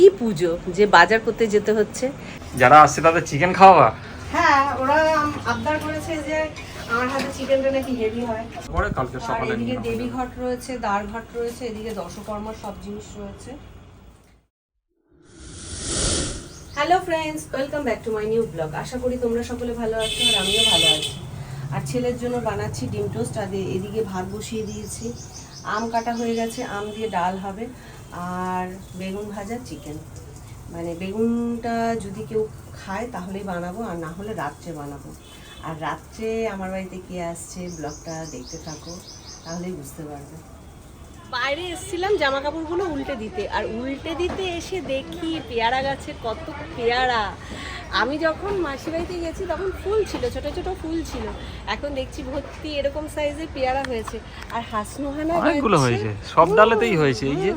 কি পুজো যে বাজার করতে যেতে হচ্ছে? যারা আসছে তাদের চিকেন খাওয়া হ্যাঁ ওরা আবদার করেছে যে আমার হাতে চিকেনটা নাকি হেভি হয়। পরে কালকে আর সকালে এদিকে দেবী ঘট রয়েছে দ্বার ঘট রয়েছে এদিকে দশকর্মার সব জিনিস রয়েছে। Hello friends welcome back to my new blog আশা করি তোমরা সকলে ভালো আছো আর আমিও ভালো আছি। আর ছেলের জন্য বানাচ্ছি ডিম টোস্ট আর এদিকে ভাত বসিয়ে দিয়েছি। আম কাটা হয়ে গেছে আম দিয়ে ডাল হবে। আর বেগুন ভাজা চিকেন মানে বেগুনটা যদি কেউ খায় তাহলেই বানাবো আর না হলে রাত্রে বানাবো। আর রাত্রে আমার বাড়িতে কে আসছে ব্লগটা দেখতে থাকো তাহলেই বুঝতে পারবে। বাইরে এসেছিলাম জামা কাপড়গুলো উল্টে দিতে আর উল্টে দিতে এসে দেখি পেয়ারা গাছে কত পেয়ারা। আমি যখন মাসি বাড়িতে গেছি তখন ফুল ছিল ছোট ছোট ফুল ছিল। এখন দেখছি ভর্তি এরকম সাইজের পেয়ারা হয়েছে। আর হাসনোহানা অনেকগুলো হয়েছে সব ডালেতেই হয়েছে এই যে।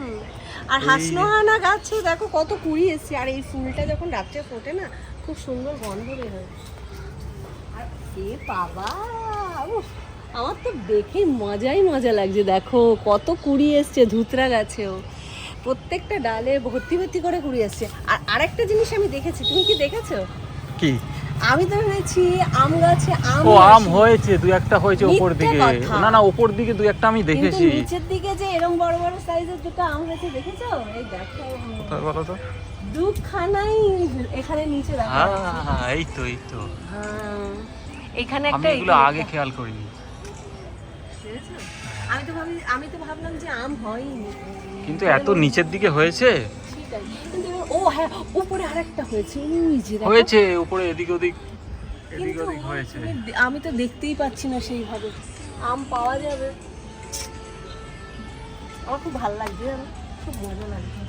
আর হাসনোহানা গাছে দেখো কত কুড়ি এসছে। আর এই ফুলটা যখন রাত্রে ফোটে না খুব সুন্দর গন্ধ বেরোয় আর এ বাবা আমার তো দেখে মজাই মজা লাগছে। দেখো কত কুড়ি এসছে ধুতরা গাছেও। প্রত্যেকটা ডালে ভর্তি ভর্তি করে কুড়ি এসছে। আর আরেকটা জিনিস আমি দেখেছি তুমি কি দেখেছ? কি? আমি তো ভেবেছি আম গাছে আম ও আম হয়েছে দুই একটা হয়েছে উপর দিকে। না না উপর দিকে দুই একটা আমি কিন্তু দেখেছি। নিচের দিকে যে এরকম বড় বড় সাইজের দুটো আম হয়েছে দেখেছ? এই দেখো। কোথায় বলো তো। দুখানাই এখানে নিচে দেখা হ্যাঁ এই তো এই তো। হ্যাঁ, এখানে আমি একটা এগুলো আগে খেয়াল করিনি। আমি তো ভাবি আমি তো ভাবলাম যে আম হয়নি। কিন্তু এত নিচের দিকে হয়েছে? ঠিক কিন্তু এবার- ও হ্যাঁ উপরে আরেকটা হয়েছে ওই যে দেখো। হয়েছে উপরে এদিক ওদিক। এদিক কিন্তু ওদিক হয়েছে। আমি আমি তো দেখতেই পাচ্ছি না সেইভাবে। আম পাওয়া যাবে। আমার খুব ভালো লাগছে জানো খুব মজা লাগছে।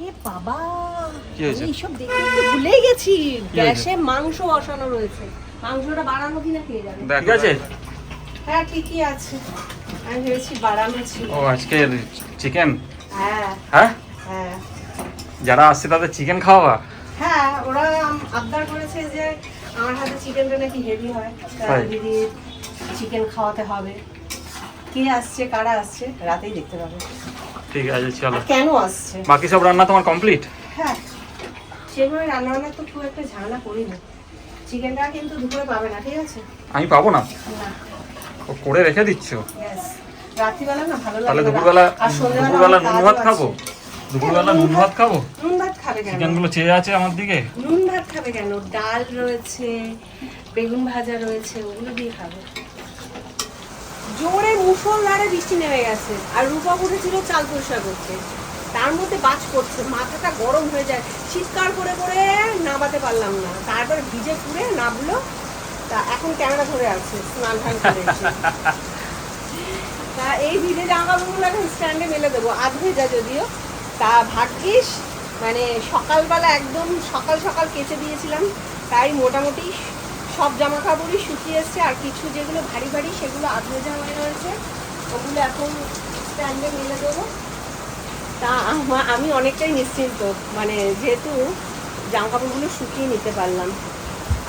এ বাবা কি হয়েছে? আমি এইসব দেখে তো ভুলেই গেছি। হয়েছে? গ্যাসে মাংস বসানো রয়েছে। মাংসটা বাড়ানো কিনা খেয়ে যাবে ঠিক আছে? হ্যাঁ ঠিকই আছে। আমি ভেবেছি বাড়ানো ছিল। ও আজকে চিকেন হ্যাঁ। হ্যাঁ? হ্যাঁ। যারা আসছে তাদের চিকেন খাওয়া হ্যাঁ ওরা আবদার করেছে যে আমার হাতে চিকেনটা নাকি হেভি হয় দিদি চিকেন খাওয়াতে হবে। কে আসছে কারা আসছে রাতেই দেখতে পাবে। ঠিক আছে চলো। কেন আসছে? বাকি সব রান্না তোমার কমপ্লিট হ্যাঁ। সেভাবে রান্না বান্না তো খুব একটা ঝামেলা করি না চিকেনটা কিন্তু দুপুরে পাবে না ঠিক আছে? আমি পাবো না। করে রেখে দিচ্ছ? রাত্রিবেলা না ভালো তাহলে লাগে। দুপুরবেলা আর দুপুরবেলা নুন ভাত খাব? দুপুরবেলা নুন ভাত খাব? নুন ভাত খাবে কেন? চিকেনগুলো চেয়ে আছে আমার দিকে? নুন ভাত খাবে কেন? ডাল রয়েছে বেগুন ভাজা রয়েছে ওগুলো দিয়ে খাবে। জোরে মুসলধারে বৃষ্টি নেমে গেছে আর রূপা উঠেছিল চাল পরিষ্কার করতে। তার মধ্যে বাজ পড়ছে মাথাটা গরম হয়ে যায়। চিৎকার করে করে নামাতে পারলাম না। তারপরে ভিজে পুড়ে নামলো তা এখন ক্যামেরা ধরে আছে, স্নান তা এই ভিজে জামা কাপড়গুলো এখন স্ট্যান্ডে মেলে দেবো। আধ ভেজা যদিও, তা ভাগ্যিস মানে সকালবেলা একদম সকাল সকাল কেচে দিয়েছিলাম, তাই মোটামুটি সব জামা কাপড়ই শুকিয়ে এসছে, আর কিছু যেগুলো ভারী ভারী, সেগুলো আধ ভেজা হয়ে রয়েছে। ওগুলো এখন স্ট্যান্ডে মেলে দেবো। তা আমি অনেকটাই নিশ্চিন্ত মানে যেহেতু জামা কাপড়গুলো শুকিয়ে নিতে পারলাম।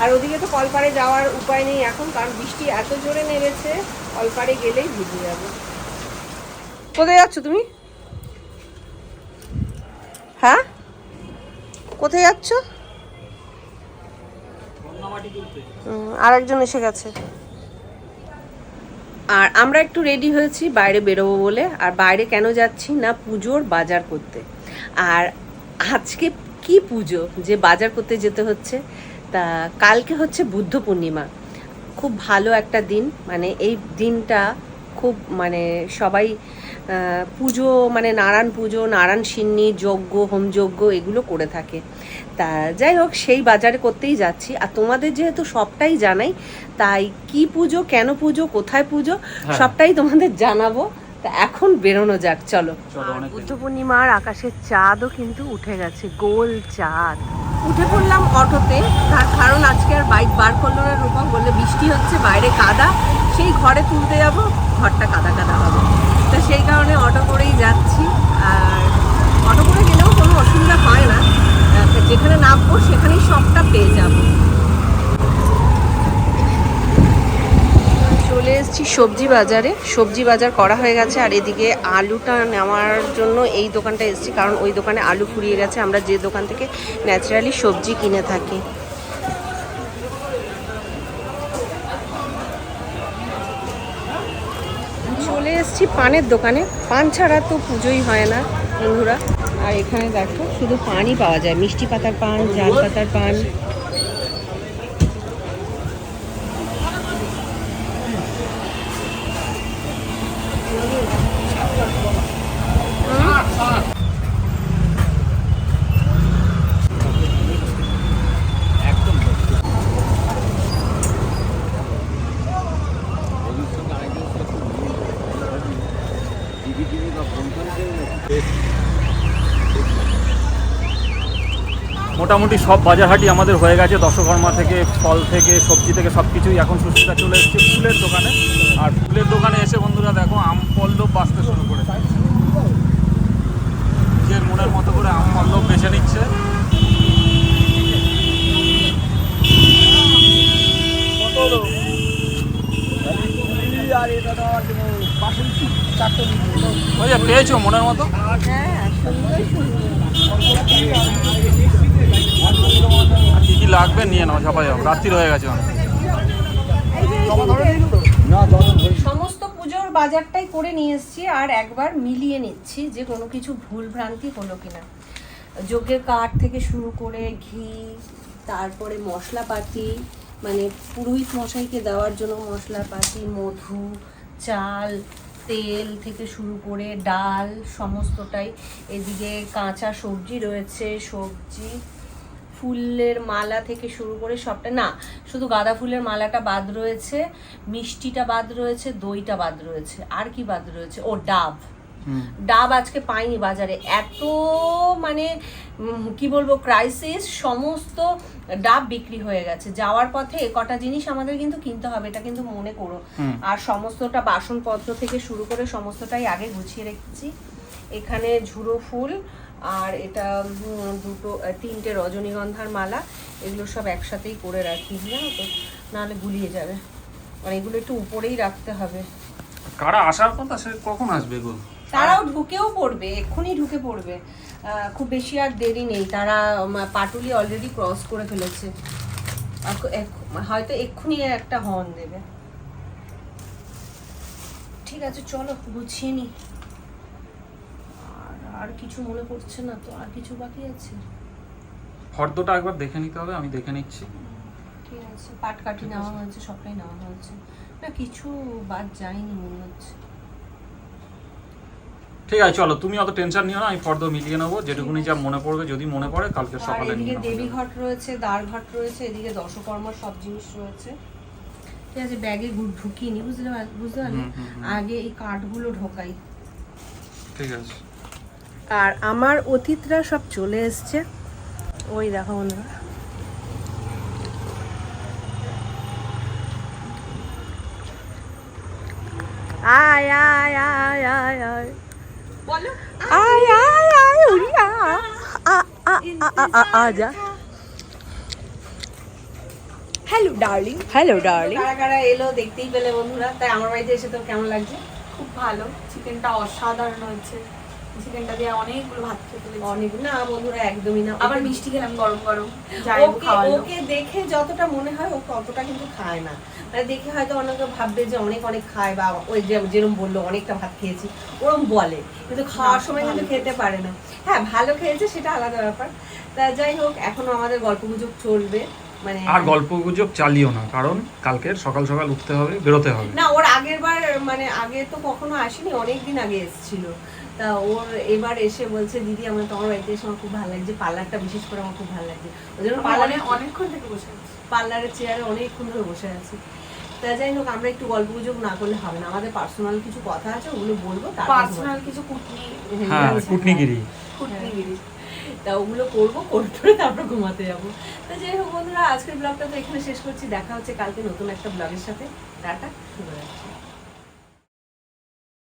আর ওদিকে তো কলপাড়ে যাওয়ার উপায় নেই এখন কারণ বৃষ্টি এত জোরে নেমেছে কলপাড়ে গেলেই ভিজে যাবে। কোথায় যাচ্ছ তুমি? হ্যাঁ? কোথায় যাচ্ছ? আর একজন এসে গেছে। আর আমরা একটু রেডি হয়েছি বাইরে বেরোবো বলে। আর বাইরে কেন যাচ্ছি না পুজোর বাজার করতে। আর আজকে কি পুজো যে বাজার করতে যেতে হচ্ছে? তা কালকে হচ্ছে বুদ্ধ পূর্ণিমা। খুব ভালো একটা দিন মানে এই দিনটা খুব মানে সবাই পুজো মানে নারায়ণ পুজো নারায়ণ সিন্নি যজ্ঞ হোমযজ্ঞ এগুলো করে থাকে। তা যাই হোক সেই বাজারে করতেই যাচ্ছি। আর তোমাদের যেহেতু সবটাই জানাই তাই কি পুজো কেন পুজো কোথায় পুজো হ্যাঁ। সবটাই তোমাদের জানাব। তা এখন বেরোনো যাক চলো। চলো, বুদ্ধ পূর্ণিমার আকাশের চাঁদও কিন্তু উঠে গেছে গোল চাঁদ। উঠে পড়লাম অটোতে। তার কারণ আজকে আর বাইক বার করল না রূপম, বললে বৃষ্টি হচ্ছে, বাইরে কাদা। সেই ঘরে তুলতে যাব, ঘরটা কাদা কাদা হবে। তো সেই কারণে অটো করেই যাচ্ছি। আর অটো করে গেলেও কোনো অসুবিধা হয় না। যেখানে নামবো সেখানেই সবটা পেয়ে যাব চলে এসেছি সবজি বাজারে। সবজি বাজার করা হয়ে গেছে আর এদিকে আলুটা নেওয়ার জন্য এই দোকানটা এসেছি কারণ ওই দোকানে আলু ফুরিয়ে গেছে। আমরা যে দোকান থেকে ন্যাচারালি সবজি কিনে থাকি। চলে এসেছি পানের দোকানে। পান ছাড়া তো পুজোই হয় না, বন্ধুরা। আর এখানে দেখো, শুধু পানই পাওয়া যায়। মিষ্টি পাতার পান জাল পাতার পান। Thank you. মোটামুটি সব বাজারহাটি আমাদের হয়ে গেছে। দশকর্মা থেকে, ফল থেকে, সবজি থেকে সব কিছুই এখন সুস্থতা চলে এসেছে ফুলের দোকানে। আর ফুলের দোকানে এসে বন্ধুরা দেখো, আম পল্লব বাঁচতে শুরু করে নিজের মনের মতো করে আম পল্লব বেছে নিচ্ছে। পেয়েছ মনের মতো? হ্যাঁ আর কি কি লাগবে নিয়ে নাও ঝাপা যাও। রাত্রির হয়ে গেছে সমস্ত পুজোর বাজারটাই করে নিয়ে এসেছি আর একবার মিলিয়ে নিচ্ছি যে কোনো কিছু ভুল ভ্রান্তি হলো কিনা। যজ্ঞের কাঠ থেকে শুরু করে ঘি, তারপরে মশলাপাতি মানে পুরোহিত মশাইকে দেওয়ার জন্য মশলাপাতি, মধু, চাল, তেল থেকে শুরু করে ডাল, সমস্তটাই। এদিকে কাঁচা সবজি রয়েছে, সবজি ফুলের মালা থেকে শুরু করে সবটা না শুধু গাঁদা ফুলের মালাটা বাদ রয়েছে মিষ্টিটা বাদ রয়েছে দইটা বাদ রয়েছে আর কি বাদ রয়েছে? ও ডাব। ডাব আজকে পাইনি বাজারে। এত মানে কি বলব ক্রাইসিস সমস্ত ডাব বিক্রি হয়ে গেছে। যাওয়ার পথে এ কটা জিনিস আমাদের কিন্তু কিনতে হবে এটা কিন্তু মনে করো। আর সমস্তটা বাসনপত্র থেকে শুরু করে সমস্তটাই আগে গুছিয়ে রেখেছি। এখানে ঝুড়ো ফুল আর এটা দুটো তিনটে রজনীগন্ধার মালা এগুলো সব একসাথেই করে রাখি জানো তো নাহলে গুলিয়ে যাবে। আর এগুলো একটু উপরেই রাখতে হবে। কারা আসার কথা? সে কখন আসবে গো? তারাও ঢুকেও পড়বে এক্ষুনি ঢুকে পড়বে। খুব বেশি আর দেরি নেই তারা পাটুলি অলরেডি ক্রস করে ফেলেছে। হয়তো এক্ষুনি একটা হর্ন দেবে। ঠিক আছে চলো গুছিয়ে নি। আর কিছু মনে পড়ছে না তো আর কিছু বাকি আছে? ফর্দটা একবার দেখে নিতে হবে আমি দেখে নিচ্ছি। ঠিক আছে? পাট কাটি নেওয়া হয়েছে সবটাই নেওয়া হয়েছে। না কিছু বাদ যায়নি মনে হচ্ছে। ঠিক আছে চলো তুমি অত টেনশন নিও না আমি ফর্দ মিলিয়ে নেব যেটুকুনি যা মনে পড়বে যদি মনে পড়ে কালকে সকালে এদিকে দেবী ঘট রয়েছে দ্বার ঘট রয়েছে এদিকে দশকর্মার সব জিনিস রয়েছে। ঠিক আছে ব্যাগে ঢুকিয়ে নি বুঝতে পার- বুঝতে পারলে। আগে এই কাঠগুলো ঢোকাই। ঠিক আছে। আর আমার অতীতরা সব চলে এসছে। ওই দেখো বন্ধুরা। আয় আয় আয় আয় আয়। বলো আয় আয় আয় উড়িয়া। আ আ আ আ আ আজা হ্যালো ডার্লিং হ্যালো ডার্লিং কারা কারা এলো দেখতেই পেলে বন্ধুরা। তাই আমার বাড়িতে এসে তোর কেমন লাগছে? খুব ভালো। চিকেনটা অসাধারণ হয়েছে। চিকেনটা দিয়ে অনেকগুলো ভাত অনেক না বন্ধুরা একদমই না। আবার মিষ্টি খেলাম গরম গরম। যাই হোক ওকে ওকে দেখে যতটা মনে হয় ও ততটা কিন্তু খায় না। মানে দেখে হয়তো অনেকে ভাববে যে অনেক অনেক খায় বা ওই যে- যেরকম বলল অনেকটা ভাত খেয়েছি ওরম বলে। কিন্তু খাওয়ার সময় কিন্তু খেতে পারে না। হ্যাঁ ভালো খেয়েছে সেটা আলাদা ব্যাপার। তা যাই হোক এখনও আমাদের গল্প গুজব চলবে। মানে আর গল্প গুজব চালিও না কারণ কালকের সকাল সকাল উঠতে হবে বেরোতে হবে। না ওর আগের বার মানে আগে তো কখনো আসেনি অনেক দিন আগে এসেছিল। তা ওর এবার এসে বলছে দিদি আমার তোমার বাড়িতে এসে আমার খুব ভালো লাগছে। পার্লারটা বিশেষ করে আমার খুব ভালো লাগছে। ওই জন্য পার্লারে অনেকক্ষণ থেকে বসে আছি। পার্লারের চেয়ারে অনেকক্ষণ ধরে বসে আছি। তা যাই হোক আমরা একটু গল্প গুজব না করলে হবে না। আমাদের পার্সোনাল কিছু কথা আছে ওগুলো বলব তারপর পার্সোনাল কিছু কুটনি হ্যাঁ ঘুমাবো। কুটনিগিরি। কুটনিগিরি। তা ওগুলো করব করে তারপর ঘুমাতে যাব। তা যাই হোক বন্ধুরা আজকের ব্লগটা তো এখানে শেষ করছি। দেখা হচ্ছে কালকে নতুন একটা ব্লগের সাথে। টাটা শুভ রাত্রি